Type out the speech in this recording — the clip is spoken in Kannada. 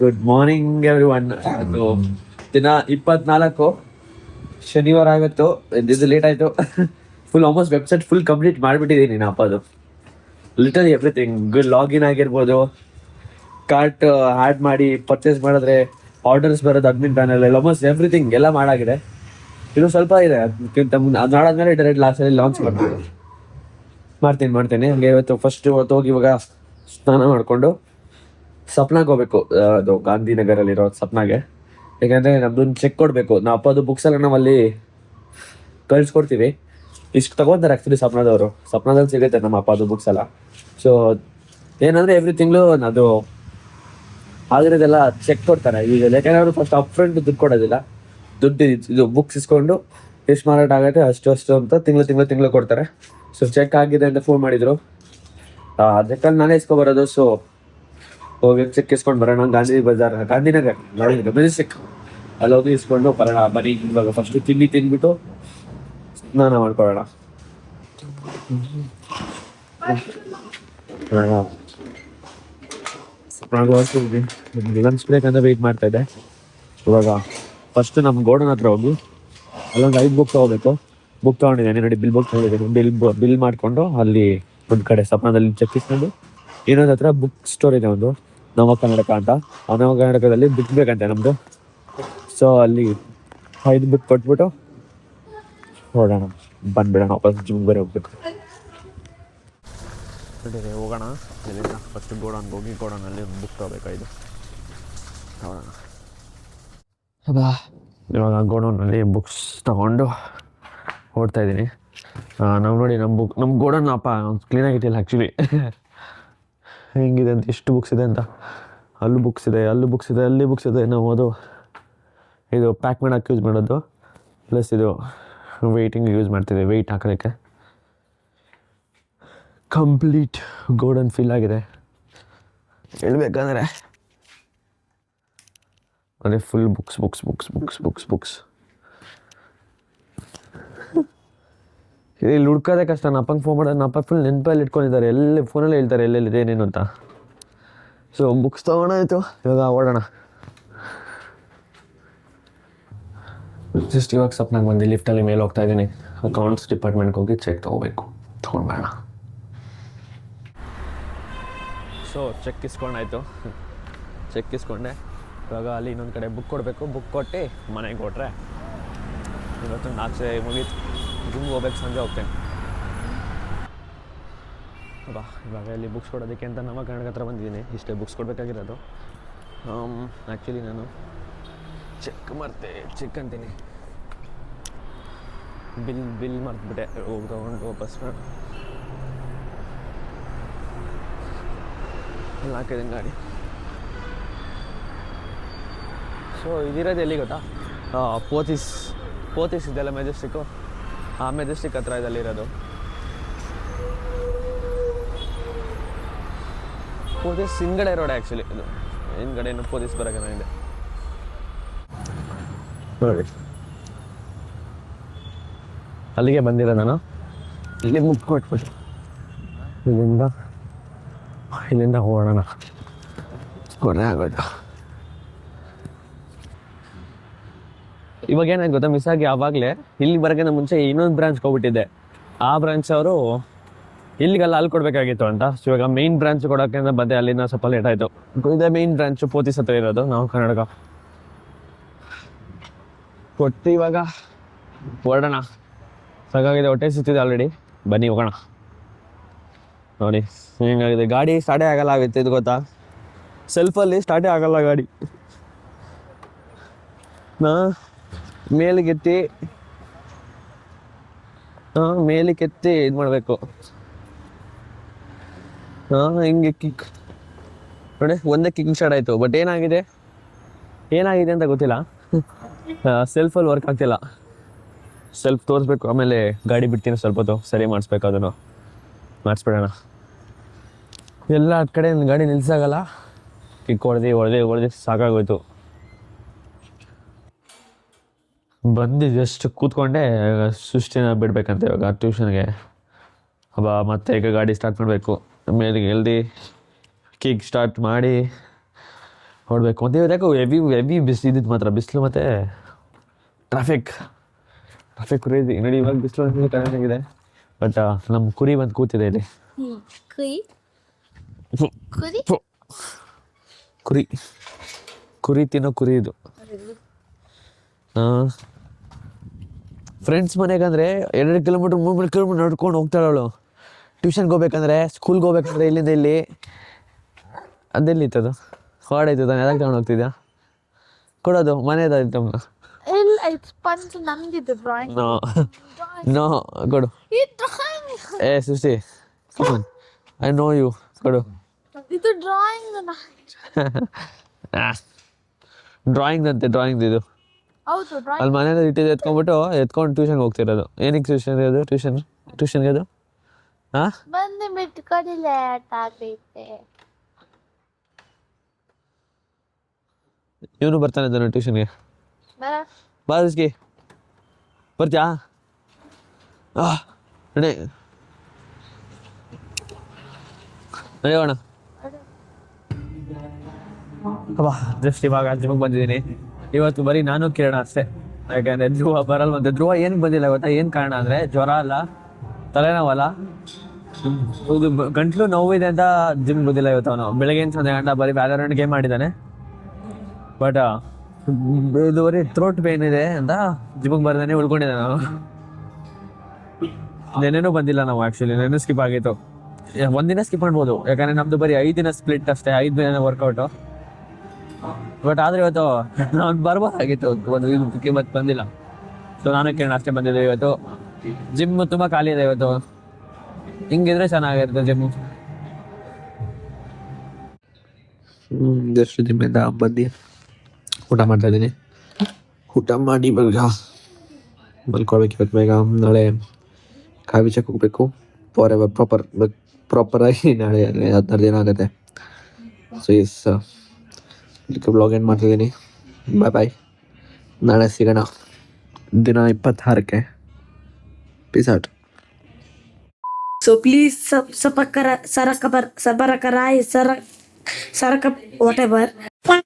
ಗುಡ್ ಮಾರ್ನಿಂಗ್ ಎವ್ರಿ ಒನ್ ಅದು ದಿನ ಇಪ್ಪತ್ನಾಲ್ಕು ಶನಿವಾರ ಆಗತ್ತು ಇದು ಲೇಟ್ ಆಯಿತು. Full almost website full complete ಮಾಡಿಬಿಟ್ಟಿದ್ದೀನಿ ನಾನು ಅಪ್ಪದು ಲಿಟಲ್ ಎವ್ರಿಥಿಂಗ್ ಗುಡ್ ಲಾಗಿನ್ ಆಗಿರ್ಬೋದು. ಕಾರ್ಟ್ ಆ್ಯಡ್ ಮಾಡಿ ಪರ್ಚೇಸ್ ಮಾಡಿದ್ರೆ ಆರ್ಡರ್ಸ್ ಬರೋದು ಅಡ್ಮಿನ್ ಪ್ಯಾನಲ್ ಆಲ್ಮೋಸ್ಟ್ ಎವ್ರಿಥಿಂಗ್ ಎಲ್ಲ ಮಾಡಾಗಿದೆ. ಇದು ಸ್ವಲ್ಪ ಇದೆ. ಅದಕ್ಕಿಂತ ಮುಂದೆ ಅದು ನಾಡಾದ್ಮೇಲೆ ಡೈರೆಕ್ಟ್ ಲಾಸ್ಟಲ್ಲಿ ಲಾಂಚ್ ಮಾಡ್ತೀನಿ. ಮಾಡ್ತೀನಿ ಮಾಡ್ತೀನಿ. ಹಂಗೆ ಇವತ್ತು ಫಸ್ಟ್ ಇವತ್ತು ಹೋಗಿ ಇವಾಗ ಸ್ನಾನ ಮಾಡಿಕೊಂಡು ಸಪ್ನಾಗೆ ಹೋಗ್ಬೇಕು. ಅದು ಗಾಂಧಿನಗರಲ್ಲಿರೋ ಸಪ್ನಾಗೆ. ಯಾಕಂದರೆ ನಮ್ದೊಂದು ಚೆಕ್ ಕೊಡಬೇಕು. ನಾವು ಅಪ್ಪದು ಬುಕ್ಸ್ ಎಲ್ಲ ನಾವು ಅಲ್ಲಿ ಕಳ್ಸ್ಕೊಡ್ತೀವಿ. ಇಷ್ಟು ತಗೊಂತಾರೆ ಆ್ಯಕ್ಚುಲಿ ಸಪ್ನಾದವರು. ಸಪ್ನಾದಲ್ಲಿ ಸಿಗುತ್ತೆ ನಮ್ಮ ಅಪ್ಪದು ಬುಕ್ಸ್ ಎಲ್ಲ. ಸೊ ಏನಂದರೆ ಎವ್ರಿ ತಿಂಗಳು ಅದು ಆಗಿರೋದೆಲ್ಲ ಚೆಕ್ ಕೊಡ್ತಾರೆ. ಈಗ ಯಾಕಂದ್ರೆ ಅವರು ಫಸ್ಟ್ ಅಪ್ ಫ್ರಂಟ್ ದುಡ್ಡು ಕೊಡೋದಿಲ್ಲ. ದುಡ್ಡು ಇದ್- ಬುಕ್ಸ್ ಇಸ್ಕೊಂಡು ಎಷ್ಟು ಮಾರಾಟ ಆಗುತ್ತೆ ಅಷ್ಟು ಅಷ್ಟು ಅಂತ ತಿಂಗಳು ತಿಂಗಳು ತಿಂಗಳು ಕೊಡ್ತಾರೆ. ಸೊ ಚೆಕ್ ಆಗಿದೆ ಅಂತ ಫೋನ್ ಮಾಡಿದರು. ಅದಕ್ಕೆ ನಾನೇ ಇಸ್ಕೊಬರೋದು. ಸೊ ಹೋಗಿ ಸಿಕ್ಕಿಸ್ಕೊಂಡು ಬರೋಣ. ಗಾಂಧಿ ಬಜಾರ್, ಗಾಂಧಿನಗರ್ ಮೆಜೆಸ್ಟಿಕ್ ಅಲ್ಲಿ ಹೋಗಿ ಇಸ್ಕೊಂಡು ಬರೋಣ. ಬರೀ ಇವಾಗ ಫಸ್ಟ್ ತಿಂಡಿ ತಿಂದ್ಬಿಟ್ಟು ಸ್ನಾನ ಮಾಡ್ಕೊಳ್ಳೋಣ. ಲಂಚ್ ಬ್ರೇಕ್ ಅಂತ ವೆಯ್ಟ್ ಮಾಡ್ತಾ ಇದೆ ಇವಾಗ ಫಸ್ಟ್ ನಮ್ಮ ಗೋಡನ್ ಹತ್ರ ಹೋಗಿ, ಅಲ್ಲೊಂದು ಐದು ಬುಕ್ ತಗೋಬೇಕು. ಬುಕ್ ತಗೊಂಡಿದ್ದೇನೆ. ನೋಡಿ ಬಿಲ್ ಬುಕ್ ತಗೊಂಡಿದ್ದೀನಿ. ಬಿಲ್ ಬಿಲ್ ಮಾಡಿಕೊಂಡು ಅಲ್ಲಿ ಒಂದು ಕಡೆ ಸಪ್ನದಲ್ಲಿ ಚೆಕ್ ಇಸ್ಕೊಂಡು ಇನ್ನೊಂದು ಹತ್ರ ಬುಕ್ ಸ್ಟೋರ್ ಇದೆ ಒಂದು. ನವ ಕನ್ನಡಕ ಅಂತ. ಆ ನವ ಕನ್ನಡಕದಲ್ಲಿ ಬುಕ್ ಬೇಕಂತೆ ನಮ್ಮದು ಸೊ ಅಲ್ಲಿ ಐದು ಬುಕ್ ಕೊಟ್ಬಿಟ್ಟು ಹೊರಡೋಣ ಬಂದ್ಬಿಡೋಣ ವಾಪಸ್ ಜಿಮ್ ಬೇರೆ ಹೋಗ್ಬೇಕು. ನಡೀರಿ ಹೋಗೋಣ. ಇಲ್ಲಿಂದ ಫಸ್ಟ್ ಗೋಡನ್ ಹೋಗಿ ಗೋಡನಲ್ಲಿ ಒಂದು ಬುಕ್ ತಗೋಬೇಕಾಯ್ತು ನೋಡೋಣ ಇವಾಗ ಗೋಡೌನಲ್ಲಿ ಬುಕ್ಸ್ ತಗೊಂಡು ಓಡ್ತಾ ಇದ್ದೀನಿ. ನಾವು ನೋಡಿ ನಮ್ಮ ಬುಕ್ ನಮ್ಮ ಗೋಡನ್ ಅಪ್ಪ ಕ್ಲೀನಾಗಿ ಇಟ್ಟಿಲ್ಲ ಆ್ಯಕ್ಚುಲಿ ಹೆಂಗಿದೆ ಅಂತ, ಎಷ್ಟು ಬುಕ್ಸ್ ಇದೆ ಅಂತ. ಅಲ್ಲೂ ಬುಕ್ಸ್ ಇದೆ, ಅಲ್ಲೂ ಬುಕ್ಸ್ ಇದೆ, ಅಲ್ಲಿ ಬುಕ್ಸ್ ಇದೆ. ನಾವು ಅದು, ಇದು ಪ್ಯಾಕ್ ಮಾಡೋಕ್ಕೆ ಯೂಸ್ ಮಾಡೋದು ಪ್ಲಸ್ ಇದು ವೆಯ್ಟಿಂಗ್ ಯೂಸ್ ಮಾಡ್ತಿದ್ದೆ ವೆಯ್ಟ್ ಹಾಕೋದಕ್ಕೆ ಕಂಪ್ಲೀಟ್ ಗೋಡನ್ ಫಿಲ್ ಆಗಿದೆ. ಹೇಳ್ಬೇಕಂದ್ರೆ ಅದೇ full books books books books books books ಇಲ್ಲಿ ಹುಡ್ಕೋದೇ ಕಷ್ಟ. ನಮ್ಮ ಅಪ್ಪಂಗೆ ಫೋನ್ ಮಾಡೋದು ಅಪ್ಪ ಫುಲ್ ನೆನಪಲ್ಲಿ ಇಟ್ಕೊಂಡಿದ್ದಾರೆ. ಎಲ್ಲಿ ಫೋನಲ್ಲಿ ಹೇಳ್ತಾರೆ, ಎಲ್ಲೆಲ್ಲಿ ಏನೇನು ಅಂತ. ಸೊ ಬುಕ್ಸ್ ತೊಗೊಳಾಯ್ತು ಇವಾಗ ಓಡೋಣ. ಜಸ್ಟ್ ಇವಾಗ ಸಪ್ನಾಗ ಬಂದು ಲಿಫ್ಟಲ್ಲಿ ಮೇಲೆ ಹೋಗ್ತಾ ಇದ್ದೀನಿ. ಅಕೌಂಟ್ಸ್ ಡಿಪಾರ್ಟ್ಮೆಂಟ್ಗೆ ಹೋಗಿ ಚೆಕ್ ತೊಗೋಬೇಕು. ತೊಗೊಂಡ್ಬೇಡ ಸೊ ಚೆಕ್ ಇಸ್ಕೊಂಡಾಯಿತು ಚೆಕ್ ಇಸ್ಕೊಂಡೆ. ಇವಾಗ ಅಲ್ಲಿ ಇನ್ನೊಂದು ಕಡೆ ಬುಕ್ ಕೊಡಬೇಕು. ಬುಕ್ ಕೊಟ್ಟು ಮನೆಗೆ ಕೊಟ್ಟರೆ ಇವತ್ತು ನಾಚೆ ಮುಗೀತು. ಹೋಗ್ಬೇಕು ಸಂಜೆ ಹೋಗ್ತೇನೆ. ಬಾ ಇವಾಗ ಇಲ್ಲಿ ಬುಕ್ಸ್ ಕೊಡೋದಕ್ಕೆ ಅಂತ ನಮ್ಮ ಕನ್ನಡ ಹತ್ರ ಬಂದಿದ್ದೀನಿ. ಇಷ್ಟೇ ಬುಕ್ಸ್ ಕೊಡಬೇಕಾಗಿರೋದು. ಆ್ಯಕ್ಚುಲಿ ನಾನು ಚೆಕ್ ಮರ್ತೆ ಚೆಕ್ ಅಂತೀನಿ. ಬಿಲ್ ಬಿಲ್ ಮರ್ತ್ಬಿಟ್ಟೆ. ಹೋಗಿ ತೊಗೊಂಡು ವಾಪಸ್. ಅಲ್ಲಿ ಹಾಕಿದ್ದೀನಿ ಗಾಡಿ. ಸೊ ಇದಿರೋದು ಎಲ್ಲಿ ಗೊತ್ತಾ? ಪೋತಿಸ್ ಪೋತಿಸ್ ಇದೆಲ್ಲ ಮೆಜೆಸ್ಟಿಕ್ಕು ಆ ಮೆಜೆಸ್ಟಿಕ್ ಹತ್ರ ಇದಲ್ಲಿರೋದು ಪೊಲೀಸ್ ಹಿಂದ್ಗಡೆ ರೋಡ್ ಆ್ಯಕ್ಚುಲಿ ಇದು ಹಿಂದ್ಗಡೆ ಏನು ಪೊಲೀಸ್ ಬರೋಕೆ ಇದೆ. ನೋಡಿ. ಅಲ್ಲಿಗೆ ಬಂದಿರೋ ನಾನು. ಇಲ್ಲಿ ಮುಟ್ಕೊಟ್ಬಿಟ್ಟು ಇಲ್ಲಿಂದ ಇಲ್ಲಿಂದ ಹೋಗೋಣ ಕೊನೆ ಆಗೋಯ್ತು ಇವಾಗ ಏನಾಯ್ತು ಗೊತ್ತಾ? ಮಿಸ್ ಆಗಿ ಆವಾಗಲೇ ಇಲ್ಲಿ ಬರೋಕ್ಕಿಂತ ಮುಂಚೆ ಇನ್ನೊಂದು ಬ್ರಾಂಚ್ಗೆ ಹೋಗ್ಬಿಟ್ಟಿದ್ದೆ ಆ ಬ್ರಾಂಚ್ ಅವರು ಇಲ್ಲಿಗೆಲ್ಲ ಅಲ್ಲಿ ಕೊಡಬೇಕಾಗಿತ್ತು ಅಂತ. ಸೊ ಇವಾಗ ಮೇನ್ ಬ್ರಾಂಚ್ ಕೊಡೋಕ್ಕಿಂತ ಬಂದೆ, ಅಲ್ಲಿಂದ ಸ್ವಲ್ಪ ಲೇಟ್ ಆಯಿತು. ಇದೇ ಮೇನ್ ಬ್ರಾಂಚ್ ಪೋತಿ ಹತ್ರ ಇರೋದು ನಾವು ಕನ್ನಡಕ ಕೊಟ್ಟು ಇವಾಗ ಹೊರಡೋಣ. ಸಾಕಾಗಿದೆ, ಹೊಟ್ಟೆ ಸಿಗ್ತಿದೆ ಆಲ್ರೆಡಿ ಬನ್ನಿ, ಹೋಗೋಣ. ನೋಡಿ, ಹೆಂಗಾಗಿದೆ? ಗಾಡಿ ಸ್ಟಾರ್ಟೇ ಆಗಲ್ಲ ಆಗುತ್ತೆ, ಇದು ಗೊತ್ತಾ? ಸೆಲ್ಫಲ್ಲಿ ಸ್ಟಾರ್ಟೇ ಆಗಲ್ಲ ಗಾಡಿ. ನಾ ಮೇಲಿಗೆತ್ತಿ ಹಾಂ ಮೇಲಿಗೆತ್ತಿ ಇದು ಮಾಡಬೇಕು. ಹಾ, ಹಿಂಗೆ ಕಿಕ್ ನೋಡಿ, ಒಂದೇ ಕಿಕ್ ಸ್ಟಾರ್ಟ್ ಆಯಿತು ಬಟ್ ಏನಾಗಿದೆ? ಏನಾಗಿದೆ ಅಂತ ಗೊತ್ತಿಲ್ಲ. ಸೆಲ್ಫಲ್ಲಿ ವರ್ಕ್ ಆಗ್ತಿಲ್ಲ. ಸೆಲ್ಫ್ ತೋರಿಸ್ಬೇಕು, ಆಮೇಲೆ ಗಾಡಿ ಬಿಡ್ತೀನಿ ಸ್ವಲ್ಪ ಹೊತ್ತು, ಸರಿ ಮಾಡಿಸ್ಬೇಕು ಅದನ್ನು. ಮಾಡಿಸ್ಬಿಡೋಣ. ಎಲ್ಲ ಕಡೆ ಗಾಡಿ ನಿಲ್ಸಾಗಲ್ಲ ಕಿಕ್ ಹೊಡೆದು ಹೊಡೆದು ಹೊಡೆದು, ಸಾಕಾಗೋಯ್ತು. ಬಂದು ಜಸ್ಟ್ ಕೂತ್ಕೊಂಡೆ ಸೃಷ್ಟಿನ ಬಿಡ್ಬೇಕಂತ ಇವಾಗ ಟ್ಯೂಷನ್ಗೆ ಅಬ್ಬ ಮತ್ತೆ ಈಗ ಗಾಡಿ ಸ್ಟಾರ್ಟ್ ಮಾಡಬೇಕು. ಮೇಲೆ ಎಲ್ದಿ ಕಿಕ್ ಸ್ಟಾರ್ಟ್ ಮಾಡಿ ಹೊಡ್ಬೇಕು. ಅಂತ ಯಾಕೋ ಹೆವಿ ಹೆವಿ ಬಿಸಿಲು ಇದ್ದಿದ್ದು ಮಾತ್ರ ಬಿಸಿಲು ಮತ್ತು ಟ್ರಾಫಿಕ್ ಟ್ರಾಫಿಕ್ ಕ್ರೇಜಿ ನೋಡಿ ಇವಾಗ ಬಿಸಿಲು ಚೆನ್ನಾಗಿದೆ ಬಟ್ ನಮ್ಮ ಕುರಿ ಬಂದು ಕೂತಿದೆ ಇಲ್ಲಿ. ಕುರಿ? ಕುರಿ? ಕುರಿ. ಕುರಿ ತಿನ್ನೋ ಕುರಿ ಇದು. ಹಾಂ. ಫ್ರೆಂಡ್ಸ್ ಮನೆಗಂದ್ರೆ ಎರಡು ಕಿಲೋಮೀಟ್ರ್ ಮೂರು ಮೂರು ಕಿಲೋಮೀಟ್ರ್ ನಡ್ಕೊಂಡು ಹೋಗ್ತಾಳೆ ಅವಳು ಟ್ಯೂಷನ್ಗೆ ಹೋಗ್ಬೇಕಂದ್ರೆ ಸ್ಕೂಲ್ಗೆ ಹೋಗ್ಬೇಕಂದ್ರೆ ಇಲ್ಲಿಂದ ಇಲ್ಲಿ. ಅದೆಲ್ಲಿ ಇತ್ತದು ಹಾಡ್ ತಾನೆ ಯಾಕೆ ತಗೊಂಡು ಹೋಗ್ತಿದ್ಯಾ? ಕೊಡೋದು ಮನೆಯದಾಯ್ತಮ್ಮ ಇಲ್ಲ ಇಟ್ಸ್ ನಮ್ದಿದ್ದು ಡ್ರಾಯಿಂಗ್ ನೋ ನೋ ಕೊಡು. ಈ ಡ್ರಾಯಿಂಗ್ ಏ ಸುಶಿ ಐ ನೋ ಯು ಕೊಡು. ಇದು ಡ್ರಾಯಿಂಗ್ ಡ್ರಾಯಿಂಗ್ ಅಂತೆ ಡ್ರಾಯಿಂಗ್ ಇದು. ಹೌದು ಅಲ್ಲಿ ಮನೇಲಿ ಇಟ್ಟಿದ್ದು ಎತ್ಕೊಂಡ್ಬಿಟ್ಟು ಎತ್ಕೊಂಡು ಟ್ಯೂಷನ್ಗೆ ಹೋಗ್ತಿರೋದು. ಏನಕ್ಕೆ ಟ್ಯೂಷನ್ ಅದು? ಟ್ಯೂಷನ್ ಟ್ಯೂಷನ್ಗೆ ಅದು? ಹಾಂ? ಬಂದು ಬಿಟ್ಕೊಡಿ ಲೇಟ್ ಆಗೈತೆ ಇವನು ಬರ್ತಾನೆ ಇದ್ದಾನೆ ಟ್ಯೂಷನ್ಗೆ ಬರ ಬಾ. ರಿಸ್ಕಿ ಬರ್ತೀಯಾ? ಆ ನಡಿ. ನಡೆಯೋಣ ಅಬ್ಬಾ ಜಸ್ಟ್ ಇವಾಗ ಜಿಮ್ಗೆ ಬಂದಿದ್ದೀನಿ. ಇವತ್ತು ಬರೀ ನಾನು ಕಿರಣ ಅಷ್ಟೇ. ಯಾಕಂದ್ರೆ ಧ್ರುವ ಬರಲ್ಲ ಮತ್ತೆ ಧ್ರುವ ಏನ್ ಬಂದಿಲ್ಲ ಗೊತ್ತಾ? ಏನು ಕಾರಣ ಅಂದ್ರೆ ಜ್ವರ ಅಲ್ಲ, ತಲೆನೋವಲ್ಲ. ಗಂಟ್ಲು ನೋವಿದೆ ಅಂತ ಜಿಮ್ ಬಂದಿಲ್ಲ ಇವತ್ತು ಅವನು. ಬೆಳಗ್ಗೆ ಸಂಜೆ ಗಂಟ ಬರೀ ವ್ಯಾಲರೆಂಟ್ ಗೇಮ್ ಮಾಡಿದ್ದಾನೆ. ಬಟ್ ಇದು ಬರೀ ಥ್ರೋಟ್ ಪೇನ್ ಇದೆ ಅಂತ ಜಿಮ್ಗೆ ಬರ್ದಾನೆ ಉಳ್ಕೊಂಡಿದ್ದಾನೆ ನಾವು ನೆನೆನೂ ಬಂದಿಲ್ಲ ನಾವು ಆ್ಯಕ್ಚುಲಿ ನೆನೆ ಸ್ಕಿಪ್ ಆಗಿತ್ತು. ಒಂದಿನ ಸ್ಕಿಪ್ ಮಾಡ್ಬೋದು. ಯಾಕಂದ್ರೆ ನಮ್ದು ಬರೀ ಐದು ದಿನ ಸ್ಪ್ಲಿಟ್ ಅಷ್ಟೇ. ಐದು ದಿನ ವರ್ಕೌಟು ಬಟ್ ಆದ್ರೆ ಇವತ್ತು ನಾನು ಬರ್ಬೋದಾಗಿತ್ತು ಒಂದು ಇದಕ್ಕೆ ಮತ್ತೆ ಬಂದಿಲ್ಲ. ಸೊ ನಾನು ಕೇಳೋಣ ಅಷ್ಟೇ ಬಂದಿದ್ದೆ ಇವತ್ತು. ಜಿಮ್ ತುಂಬಾ ಖಾಲಿ ಇದೆ ಇವತ್ತು. ಹಿಂಗಿದ್ರೆ ಚೆನ್ನಾಗಿರುತ್ತೆ ಜಿಮ್ ಜಸ್ಟ್ ಜಿಮ್ಮಿಂದ ಬಂದು ಊಟ ಮಾಡ್ತಾ ಇದ್ದೀನಿ. ಊಟ ಮಾಡಿ ಬೇಗ. ಮಲ್ಕೊಳ್ಬೇಕು ಇವತ್ತು ಬೇಗ. ನಾಳೆ ಕಾಯಿ ಬೀಚಕ್ಕೆ ಹೋಗ್ಬೇಕು. ಫಾರ್ ಎವರ್ ಪ್ರಾಪರ್ ಪ್ರಾಪರಾಗಿ ನಾಳೆ ಹದಿನಾರು ದಿನ ಆಗುತ್ತೆ. ಸೊ ಎಸ್ ಅದಕ್ಕೆ ಬ್ಲಾಗ್ ಎಂಡ್ ಮಾಡ್ತಿದ್ದೀನಿ ಬಾಯ್ ಬಾಯ್ ನಾಳೆ ಸಿಗೋಣ. ದಿನ ಇಪ್ಪತ್ತಾರಕ್ಕೆ. ಪೀಸ್ ಔಟ್ ಸೊ ಪ್ಲೀಸ್ ಸಪ್ ಸಪಕರ ಸರಕ ಬರ್ ಸಬರಕ ರಾಯ್, ಸರ ಸರಕ ವಾಟ್ ಎವರ್